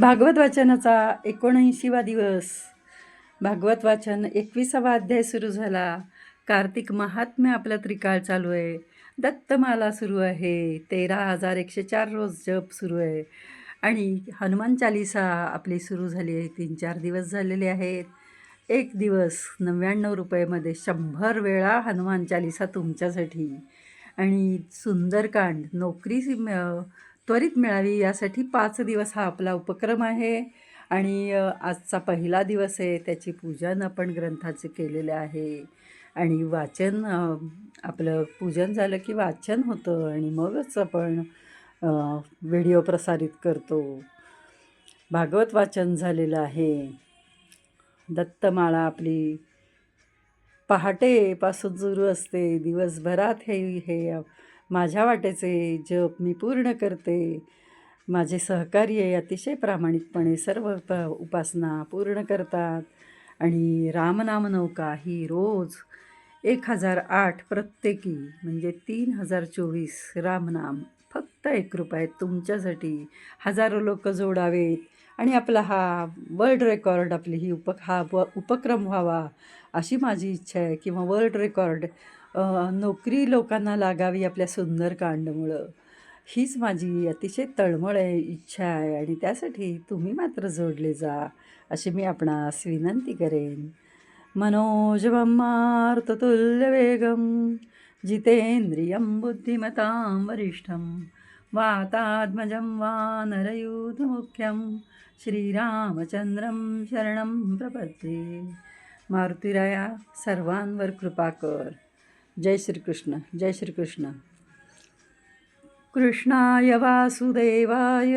भागवत वाचनाचा एकोणऐंशीवा दिवस. भागवत वाचन एकविसावा अध्याय सुरू झाला. कार्तिक महात्म्य आपला त्रिकाळ चालू आहे. दत्तमाला सुरू आहे. तेरा हजार एकशे चार रोज जप सुरू आहे. आणि हनुमान चालिसा आपली सुरू झाली आहे. तीन चार दिवस झालेले आहेत. एक दिवस नव्याण्णव रुपयेमध्ये शंभर वेळा हनुमान चालिसा तुमच्यासाठी. आणि सुंदरकांड नोकरी त्वरित मिळावी यासाठी पाच दिवस हा आपला उपक्रम आहे. आणि आजचा पहिला दिवस आहे त्याची पूजन आपण ग्रंथाचे केलेले आहे. आणि वाचन आपलं पूजन झालं की वाचन होतं आणि मगच आपण व्हिडिओ प्रसारित करतो. भागवत वाचन झालेलं आहे. दत्तमाळा आपली पहाटेपासून सुरू असते. दिवसभरात हे हे माझ्या वाटेचे जप मी पूर्ण करते. माझे सहकार्य आहे अतिशय प्रामाणिकपणे सर्व प उपासना पूर्ण करतात. आणि रामनामनौका ही रोज एक हजार आठ प्रत्येकी म्हणजे तीन हजार चोवीस रामनाम फक्त एक रुपये तुमच्यासाठी हजारो लोक जोडावेत. आणि आपला हा वर्ल्ड रेकॉर्ड आपली ही उप हा व उपक्रम व्हावा अशी माझी इच्छा आहे. किंवा वर्ल्ड रेकॉर्ड नोकरी लोकांना लागावी आपल्या सुंदर कांडमुळं. हीच माझी अतिशय तळमळ आहे इच्छा आहे आणि त्यासाठी तुम्ही मात्र जोडले जा अशी मी आपणास विनंती करेन. मनोजवं मारुततुल्यवेगं जितेन्द्रियं बुद्धिमतां वरिष्ठं वातात्मजं वानरयूथमुख्यं श्रीरामचंद्रं शरणं प्रपद्ये. मारुतीराया सर्वांवर कृपा कर. जय श्रीकृष्ण जय श्रीकृष्ण. कृष्णाय वासुदेवाय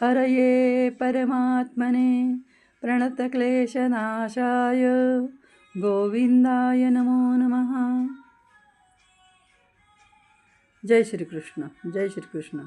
हरये परमात्मने प्रणतक्लेशनाशाय गोविंदाय नमो नमः. जय श्रीकृष्ण जय श्रीकृष्ण.